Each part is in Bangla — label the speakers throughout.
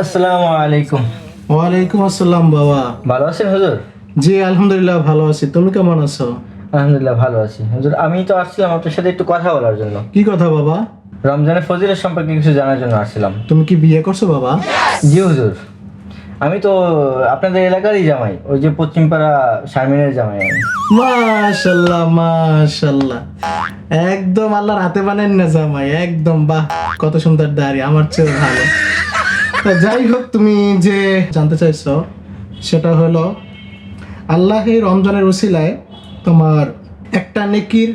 Speaker 1: আসসালামু আলাইকুম।
Speaker 2: ওয়ালাইকুম আসসালাম বাবা।
Speaker 1: ভালো আছেন হুজুর?
Speaker 2: জি আলহামদুলিল্লাহ ভালো আছি। তুমি কেমন আছো?
Speaker 1: আলহামদুলিল্লাহ ভালো আছি। হুজুর আমি তো আসছিলাম আপনার সাথে একটু কথা বলার জন্য।
Speaker 2: কি কথা বাবা?
Speaker 1: রমজানের ফজিলের সম্পর্কে কিছু জানার জন্য আসছিলাম।
Speaker 2: তুমি কি বিয়ে করছ বাবা?
Speaker 1: জি হুজুর। আমি তো আপনাদের এলাকারই জামাই ওই যে পশ্চিমপাড়া শারমিনের জামাই আমি।
Speaker 2: মাশাল্লাহ মাশাল্লাহ। একদম আল্লাহর হাতে বানেন না জামাই, একদম, বাহ, কত সুন্দর দাড়ি, আমার চেয়ে ভালো। যাই হোক, তুমি যে জানতে চাইছো, সেটা হলো, আল্লাহ রমজানের উসিলায় তোমার একটা নেকির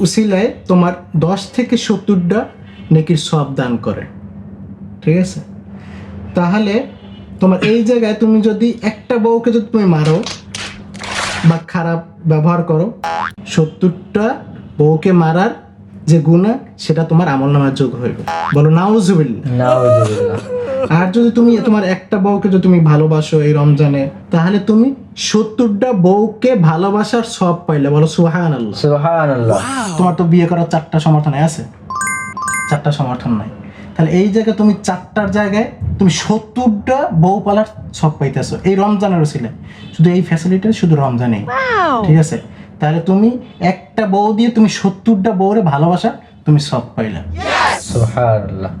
Speaker 2: উসিলায় তোমার দশ থেকে সত্তরটা নেকির সব দান করে। ঠিক আছে? তাহলে তোমার এই জায়গায় তুমি যদি একটা বউকে যদি তুমি মারো বা খারাপ ব্যবহার করো, সত্তরটা বউকে মারার যে গুণা সেটা তোমার আমল নামার যোগ হইবে বলো নাউজুবিল্লাহ।
Speaker 1: নাউজুবিল্লাহ।
Speaker 2: আর যদি তুমি তোমার একটা বউকে যদি তুমি ভালোবাসো এই রমজানে তাহলে তুমি সত্তরটা বউকে ভালোবাসার সব পাইলে বলো সুহান আল্লাহ তোমার তো বিয়ে করার চারটা সমর্থন আছে। চারটা সমর্থন নাই। তাহলে এই জায়গায় তুমি চারটার জায়গায় তুমি সত্তরটা বউ পালার সব পাইতেছো। এই রমজানের ছিল। শুধু এই ফ্যাসিলিটি শুধু রমজানেই। ঠিক আছে? তাহলে তুমি একটা বউ দিয়ে তুমি সত্তরটা বউরে ভালোবাসা তুমি সব পাইলা।
Speaker 1: সুবহানাল্লাহ।